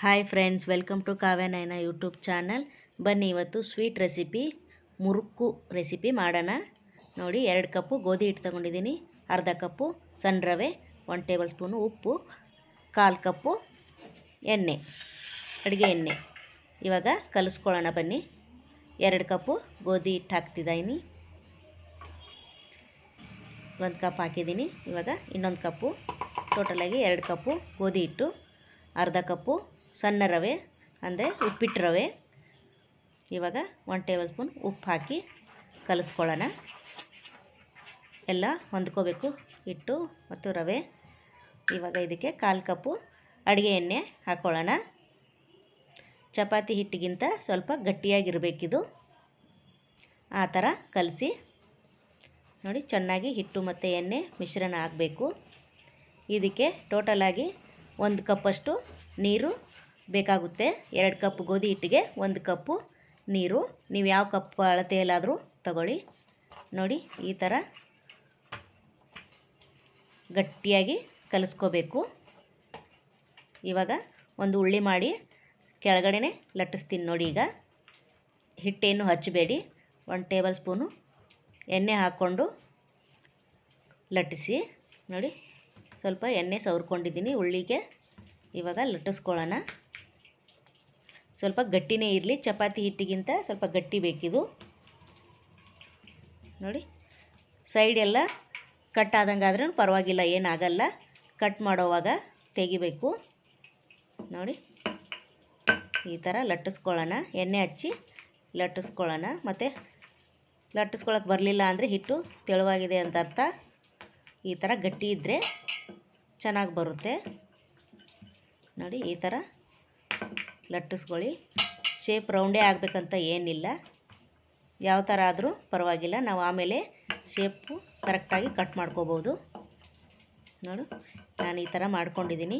Hi friends welcome to Kavya Nayana YouTube channel ಬನ್ನಿ ಇವತ್ತು sweet recipe ಮುರುಕು recipe ಮಾಡೋಣ. ನೋಡಿ, ಎರಡು ಕಪ್ಪು ಗೋಧಿ ಹಿಟ್ಟು ತಗೊಂಡಿದ್ದೀನಿ. ಅರ್ಧ ಕಪ್ಪು ಸಣ್ಣ ರವೆ ಒನ್ ಟೇಬಲ್ ಸ್ಪೂನು ಉಪ್ಪು, ಕಾಲು ಕಪ್ಪು ಎಣ್ಣೆ, ಅಡುಗೆ ಎಣ್ಣೆ. ಇವಾಗ ಕಲಿಸ್ಕೊಳ್ಳೋಣ ಬನ್ನಿ. ಎರಡು ಕಪ್ಪು ಗೋಧಿ ಹಿಟ್ಟು ಹಾಕ್ತಿದ್ದೀನಿ. ಒಂದು ಕಪ್ ಹಾಕಿದ್ದೀನಿ. ಇವಾಗ ಇನ್ನೊಂದು ಕಪ್ಪು. ಟೋಟಲಾಗಿ ಎರಡು ಕಪ್ಪು ಗೋಧಿ ಹಿಟ್ಟು, ಅರ್ಧ ಕಪ್ಪು ಸಣ್ಣ ರವೆ, ಅಂದರೆ ಉಪ್ಪಿಟ್ಟು ರವೆ. ಇವಾಗ ಒನ್ ಟೇಬಲ್ ಸ್ಪೂನ್ ಉಪ್ಪು ಹಾಕಿ ಕಲಿಸ್ಕೊಳ್ಳೋಣ. ಎಲ್ಲ ಹೊಂದ್ಕೋಬೇಕು. ಹಿಟ್ಟು ಮತ್ತು ರವೆ. ಇವಾಗ ಇದಕ್ಕೆ ಕಾಲು ಕಪ್ಪು ಅಡುಗೆ ಎಣ್ಣೆ ಹಾಕ್ಕೊಳ್ಳೋಣ ಚಪಾತಿ ಹಿಟ್ಟಿಗಿಂತ ಸ್ವಲ್ಪ ಗಟ್ಟಿಯಾಗಿರಬೇಕಿದು. ಆ ಥರ ಕಲಸಿ. ನೋಡಿ, ಚೆನ್ನಾಗಿ ಹಿಟ್ಟು ಮತ್ತು ಎಣ್ಣೆ ಮಿಶ್ರಣ ಆಗಬೇಕು. ಇದಕ್ಕೆ ಟೋಟಲಾಗಿ ಒಂದು ಕಪ್ಪಷ್ಟು ನೀರು ಬೇಕಾಗುತ್ತೆ. ಎರಡು ಕಪ್ ಗೋಧಿ ಹಿಟ್ಟಿಗೆ, ಒಂದು ಕಪ್ಪು ನೀರು. ನೀವು ಯಾವ ಕಪ್ ಅಳತೆಯಲ್ಲಾದರೂ ತಗೊಳ್ಳಿ. ನೋಡಿ, ಈ ಥರ ಗಟ್ಟಿಯಾಗಿ ಕಲಿಸ್ಕೋಬೇಕು. ಇವಾಗ ಒಂದು ಉಳ್ಳಿ ಮಾಡಿ ಕೆಳಗಡೆನೆ ಲಟ್ಟಿಸ್ತೀನಿ ನೋಡಿ ಈಗ. ಹಿಟ್ಟೇನು ಹಚ್ಚಬೇಡಿ. ಒಂದು ಟೇಬಲ್ ಸ್ಪೂನು ಎಣ್ಣೆ ಹಾಕ್ಕೊಂಡು ಲಟ್ಟಿಸಿ. ನೋಡಿ, ಸ್ವಲ್ಪ ಎಣ್ಣೆ ಸವರ್ಕೊಂಡಿದ್ದೀನಿ ಉಳ್ಳಿಗೆ. ಇವಾಗ ಲಟ್ಟಿಸ್ಕೊಳ್ಳೋಣ. ಸ್ವಲ್ಪ ಗಟ್ಟಿನೇ ಇರಲಿ, ಚಪಾತಿ ಹಿಟ್ಟಿಗಿಂತ ಸ್ವಲ್ಪ ಗಟ್ಟಿ ಬೇಕಿದು. ನೋಡಿ ಸೈಡ್ ಎಲ್ಲ ಕಟ್ ಆದಂಗೆ ಆದ್ರೂ ಪರವಾಗಿಲ್ಲ, ಏನಾಗಲ್ಲ. ಕಟ್ ಮಾಡೋವಾಗ ತೆಗಿಬೇಕು. ನೋಡಿ, ಈ ಥರ ಲಟ್ಟಿಸ್ಕೊಳ್ಳೋಣ. ಎಣ್ಣೆ ಹಚ್ಚಿ ಲಟ್ಟಿಸ್ಕೊಳ್ಳೋಣ. ಮತ್ತು ಲಟ್ಟಿಸ್ಕೊಳಕ್ಕೆ ಬರಲಿಲ್ಲ ಅಂದರೆ ಹಿಟ್ಟು ತೆಳುವಾಗಿದೆ ಅಂತ ಅರ್ಥ. ಈ ಥರ ಗಟ್ಟಿ ಇದ್ದರೆ ಚೆನ್ನಾಗಿ ಬರುತ್ತೆ. ನೋಡಿ, ಈ ಥರ ಲಟ್ಟಿಸ್ಕೊಳ್ಳಿ. ಶೇಪ್ ರೌಂಡೇ ಆಗಬೇಕಂತ ಏನಿಲ್ಲ. ಯಾವ ಥರ ಆದರೂ ಪರವಾಗಿಲ್ಲ. ನಾವು ಆಮೇಲೆ ಶೇಪು ಕರೆಕ್ಟಾಗಿ ಕಟ್ ಮಾಡ್ಕೋಬೋದು. ನೋಡು, ನಾನು ಈ ಥರ ಮಾಡ್ಕೊಂಡಿದ್ದೀನಿ.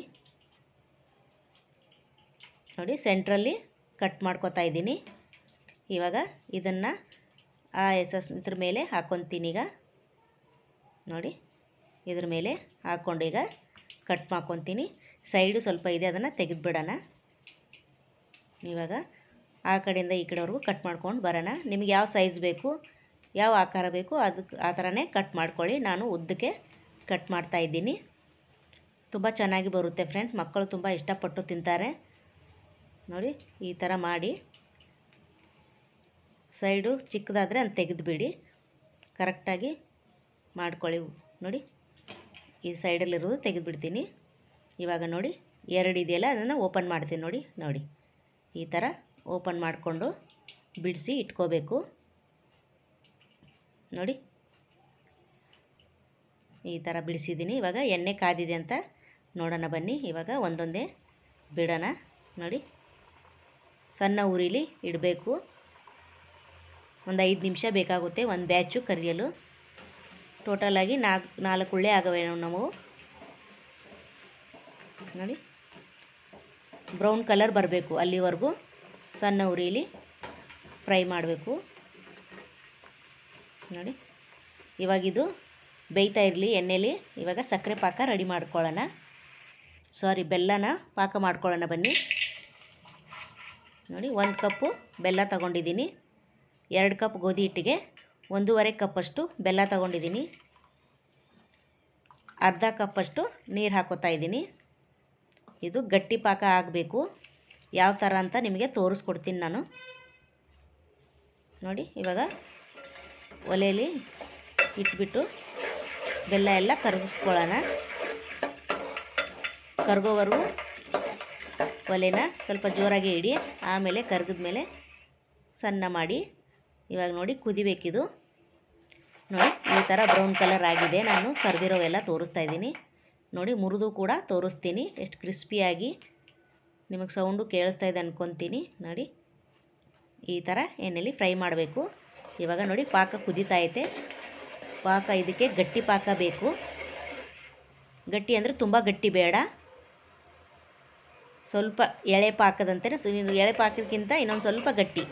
ನೋಡಿ ಸೆಂಟ್ರಲ್ಲಿ ಕಟ್ ಮಾಡ್ಕೊತಾ ಇದ್ದೀನಿ. ಇವಾಗ ಇದನ್ನು ಆ ಎಸಸ್ ಇದ್ರ ಮೇಲೆ ಹಾಕ್ಕೊತೀನಿ ಈಗ. ನೋಡಿ, ಇದ್ರ ಮೇಲೆ ಹಾಕ್ಕೊಂಡು ಈಗ ಕಟ್ ಮಾಡ್ಕೊತೀನಿ. ಸೈಡು ಸ್ವಲ್ಪ ಇದೆ, ಅದನ್ನು ತೆಗೆದುಬಿಡೋಣ. ಇವಾಗ ಆ ಕಡೆಯಿಂದ ಈ ಕಡೆವರೆಗೂ ಕಟ್ ಮಾಡ್ಕೊಂಡು ಬರೋಣ. ನಿಮಗೆ ಯಾವ ಸೈಜ್ ಬೇಕು, ಯಾವ ಆಕಾರ ಬೇಕು ಅದಕ್ಕೆ ಆ ಥರನೇ ಕಟ್ ಮಾಡ್ಕೊಳ್ಳಿ. ನಾನು ಉದ್ದಕ್ಕೆ ಕಟ್ ಮಾಡ್ತಾ ಇದ್ದೀನಿ. ತುಂಬ ಚೆನ್ನಾಗಿ ಬರುತ್ತೆ ಫ್ರೆಂಡ್ಸ್ ಮಕ್ಕಳು ತುಂಬ ಇಷ್ಟಪಟ್ಟು ತಿಂತಾರೆ. ನೋಡಿ, ಈ ಥರ ಮಾಡಿ. ಸೈಡು ಚಿಕ್ಕದಾದರೆ ಅದು ತೆಗೆದುಬಿಡಿ. ಕರೆಕ್ಟಾಗಿ ಮಾಡ್ಕೊಳ್ಳಿ. ನೋಡಿ, ಈ ಸೈಡಲ್ಲಿರೋದು ತೆಗೆದುಬಿಡ್ತೀನಿ. ಇವಾಗ ನೋಡಿ, ಎರಡು ಇದೆಯಲ್ಲ, ಅದನ್ನು ಓಪನ್ ಮಾಡ್ತೀನಿ. ನೋಡಿ ನೋಡಿ. ಈ ಥರ ಓಪನ್ ಮಾಡಿಕೊಂಡು ಬಿಡಿಸಿ ಇಟ್ಕೋಬೇಕು. ನೋಡಿ. ಈ ಥರ ಬಿಡಿಸಿದ್ದೀನಿ. ಇವಾಗ ಎಣ್ಣೆ ಕಾದಿದೆ ಅಂತ ನೋಡೋಣ ಬನ್ನಿ. ಇವಾಗ ಒಂದೊಂದೇ ಬಿಡೋಣ. ನೋಡಿ. ಸಣ್ಣ ಉರಿಲಿ ಇಡಬೇಕು. ಒಂದು ಐದು ನಿಮಿಷ ಬೇಕಾಗುತ್ತೆ. ಒಂದು ಬ್ಯಾಚು ಕರಿಯಲು. ಟೋಟಲಾಗಿ ನಾಲ್ಕು ನಾಲ್ಕು ಉಳ್ಳೆ ನಾವು. ನೋಡಿ. ಬ್ರೌನ್ ಕಲರ್ ಬರಬೇಕು. ಅಲ್ಲಿವರೆಗೂ ಸಣ್ಣ ಉರಿಲಿ ಫ್ರೈ ಮಾಡಬೇಕು. ನೋಡಿ ಇವಾಗಿದು ಬೇಯ್ತಾ ಇರಲಿ ಎಣ್ಣೆಲಿ. ಇವಾಗ ಸಕ್ಕರೆ ಪಾಕ ರೆಡಿ ಮಾಡ್ಕೊಳ್ಳೋಣ. ಸಾರಿ, ಬೆಲ್ಲನ ಪಾಕ ಮಾಡ್ಕೊಳ್ಳೋಣ ಬನ್ನಿ. ನೋಡಿ, ಒಂದು ಕಪ್ಪು ಬೆಲ್ಲ ತಗೊಂಡಿದ್ದೀನಿ. ಎರಡು ಕಪ್ ಗೋಧಿ ಹಿಟ್ಟಿಗೆ, ಒಂದೂವರೆ ಕಪ್ಪಷ್ಟು ಬೆಲ್ಲ ತಗೊಂಡಿದ್ದೀನಿ. ಅರ್ಧ ಕಪ್ಪಷ್ಟು ನೀರು ಹಾಕೋತಾ ಇದ್ದೀನಿ. ಇದು ಗಟ್ಟಿ ಪಾಕ ಆಗಬೇಕು. ಯಾವ ಥರ ಅಂತ ನಿಮಗೆ ತೋರಿಸ್ಕೊಡ್ತೀನಿ ನಾನು. ನೋಡಿ, ಇವಾಗ ಒಲೆಯಲ್ಲಿ ಇಟ್ಬಿಟ್ಟು ಬೆಲ್ಲ ಎಲ್ಲ ಕರಗಿಸ್ಕೊಳ್ಳೋಣ. ಕರಗೋವರೆಗೂ ಒಲೆನ ಸ್ವಲ್ಪ ಜೋರಾಗಿ ಇಡಿ, ಆಮೇಲೆ ಕರ್ಗಿದ್ಮೇಲೆ ಸಣ್ಣ ಮಾಡಿ. ಇವಾಗ ನೋಡಿ ಕುದಿಬೇಕಿದು. ನೋಡಿ, ಈ ಥರ ಬ್ರೌನ್ ಕಲರ್ ಆಗಿದೆ. ನಾನು ಕರೆದಿರೋವೆಲ್ಲ ತೋರಿಸ್ತಾ ಇದ್ದೀನಿ. ನೋಡಿ ಮುರಿದು ಕೂಡ ತೋರಿಸ್ತೀನಿ. ಎಷ್ಟು ಕ್ರಿಸ್ಪಿಯಾಗಿ ನಿಮಗೆ ಸೌಂಡು ಕೇಳಿಸ್ತಾ ಇದೆ ಅಂದ್ಕೊತೀನಿ ನೋಡಿ, ಈ ಥರ ಎಣ್ಣೆಲಿ ಫ್ರೈ ಮಾಡಬೇಕು. ಇವಾಗ ನೋಡಿ ಪಾಕ ಕುದೀತಾ ಐತೆ. ಪಾಕ ಇದಕ್ಕೆ ಗಟ್ಟಿ ಪಾಕ ಬೇಕು. ಗಟ್ಟಿ ಅಂದರೆ ತುಂಬ ಗಟ್ಟಿ ಬೇಡ. ಸ್ವಲ್ಪ ಎಳೆ ಪಾಕದಂತೆ ಎಳೆ ಪಾಕಕ್ಕಿಂತ ಇನ್ನೊಂದು ಸ್ವಲ್ಪ ಗಟ್ಟಿ.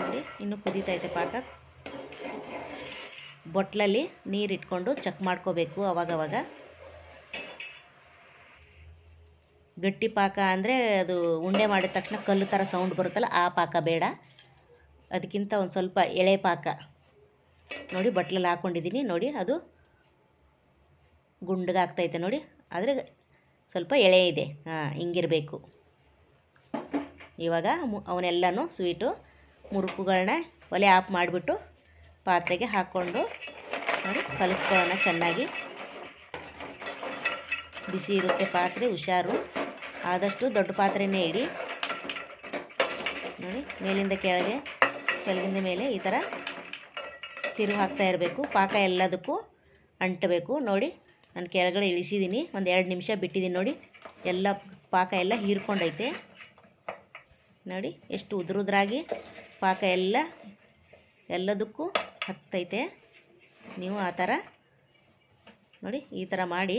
ನೋಡಿ, ಇನ್ನೂ ಕುದೀತೈತೆ ಪಾಕ. ಬೊಟ್ಲಲ್ಲಿ ನೀರು ಇಟ್ಕೊಂಡು ಚೆಕ್ ಮಾಡ್ಕೋಬೇಕು ಅವಾಗವಾಗ. ಗಟ್ಟಿ ಪಾಕ ಅಂದರೆ ಅದು ಉಂಡೆ ಮಾಡಿದ ತಕ್ಷಣ ಕಲ್ಲು ಥರ ಸೌಂಡ್ ಬರುತ್ತಲ್ಲ ಆ ಪಾಕ ಬೇಡ. ಅದಕ್ಕಿಂತ ಒಂದು ಸ್ವಲ್ಪ ಎಳೆ ಪಾಕ. ನೋಡಿ ಬಟ್ಲಲ್ಲಿ ಹಾಕ್ಕೊಂಡಿದ್ದೀನಿ ನೋಡಿ ಅದು ಗುಂಡಗಾಗ್ತೈತೆ ನೋಡಿ. ಆದರೆ ಸ್ವಲ್ಪ ಎಳೆ ಇದೆ, ಹಾಂ, ಹಿಂಗಿರಬೇಕು. ಇವಾಗ ಅವನ್ನೆಲ್ಲನೂ ಸ್ವೀಟು ಮುರುಕುಗಳನ್ನ ಒಲೆ ಆಫ್ ಮಾಡಿಬಿಟ್ಟು ಪಾತ್ರೆಗೆ ಹಾಕ್ಕೊಂಡು ನೋಡಿ ಕಲಿಸ್ಕೊಳ್ಳೋಣ ಚೆನ್ನಾಗಿ. ಬಿಸಿ ಇರುತ್ತೆ ಪಾತ್ರೆ, ಹುಷಾರು. ಆದಷ್ಟು ದೊಡ್ಡ ಪಾತ್ರೆನೇ ಇಡಿ. ನೋಡಿ, ಮೇಲಿಂದ ಕೆಳಗೆ, ಕೆಳಗಿಂದ ಮೇಲೆ ಈ ಥರ ತಿರು ಹಾಕ್ತಾ ಇರಬೇಕು. ಪಾಕ ಎಲ್ಲದಕ್ಕೂ ಅಂಟಬೇಕು. ನೋಡಿ, ನಾನು ಕೆಳಗಡೆ ಇಳಿಸಿದ್ದೀನಿ ಒಂದು ಎರಡು ನಿಮಿಷ ಬಿಟ್ಟಿದ್ದೀನಿ ನೋಡಿ. ಎಲ್ಲ ಪಾಕ ಎಲ್ಲ ಹೀರ್ಕೊಂಡೈತೆ. ನೋಡಿ, ಎಷ್ಟು ಉದುರುದ್ರಾಗಿ ಪಾಕ ಎಲ್ಲ, ಎಲ್ಲದಕ್ಕೂ ಹತ್ತೈತೆ. ನೀವು ಆ ಥರ ನೋಡಿ, ಈ ಥರ ಮಾಡಿ.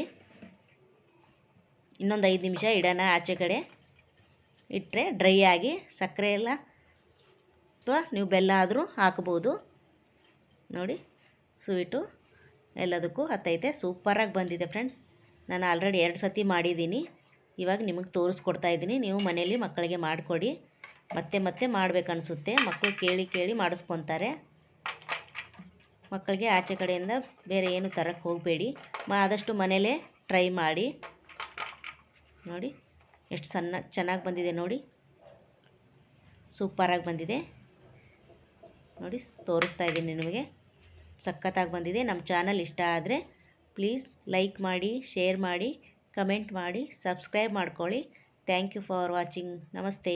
ಇನ್ನೊಂದು ಐದು ನಿಮಿಷ ಇಡೋಣ ಆಚೆ ಕಡೆ. ಇಟ್ಟರೆ ಡ್ರೈ ಆಗಿ ಸಕ್ಕರೆ ಎಲ್ಲ ಅಥವಾ ನೀವು ಬೆಲ್ಲ ಆದರೂ ಹಾಕ್ಬೋದು. ನೋಡಿ ಸ್ವೀಟು ಎಲ್ಲದಕ್ಕೂ ಹತ್ತೈತೆ. ಸೂಪರಾಗಿ ಬಂದಿದೆ ಫ್ರೆಂಡ್ಸ್ ನಾನು ಆಲ್ರೆಡಿ ಎರಡು ಸತಿ ಮಾಡಿದ್ದೀನಿ. ಇವಾಗ ನಿಮಗೆ ತೋರಿಸ್ಕೊಡ್ತಾ ಇದ್ದೀನಿ. ನೀವು ಮನೇಲಿ ಮಕ್ಕಳಿಗೆ ಮಾಡಿಕೊಡಿ. ಮತ್ತೆ ಮತ್ತೆ ಮಾಡಬೇಕನ್ಸುತ್ತೆ ಮಕ್ಕಳು ಕೇಳಿ ಕೇಳಿ ಮಾಡಿಸ್ಕೊತಾರೆ. ಮಕ್ಕಳಿಗೆ ಆಚೆ ಕಡೆಯಿಂದ ಬೇರೆ ಏನು ತರಕ್ಕೆ ಹೋಗಬೇಡಿ. ಮ, ಆದಷ್ಟು ಮನೇಲೇ ಟ್ರೈ ಮಾಡಿ. ನೋಡಿ, ಎಷ್ಟು ಸಣ್ಣ, ಚೆನ್ನಾಗಿ ಬಂದಿದೆ ನೋಡಿ. ಸೂಪರಾಗಿ ಬಂದಿದೆ. ನೋಡಿ, ತೋರಿಸ್ತಾ ಇದ್ದೀನಿ ನಿಮಗೆ. ಸಖತ್ತಾಗಿ ಬಂದಿದೆ. ನಮ್ಮ ಚಾನಲ್ ಇಷ್ಟ ಆದರೆ ಪ್ಲೀಸ್ ಲೈಕ್ ಮಾಡಿ, ಶೇರ್ ಮಾಡಿ, ಕಮೆಂಟ್ ಮಾಡಿ, ಸಬ್ಸ್ಕ್ರೈಬ್ ಮಾಡ್ಕೊಳ್ಳಿ. Thank you for watching. ನಮಸ್ತೆ.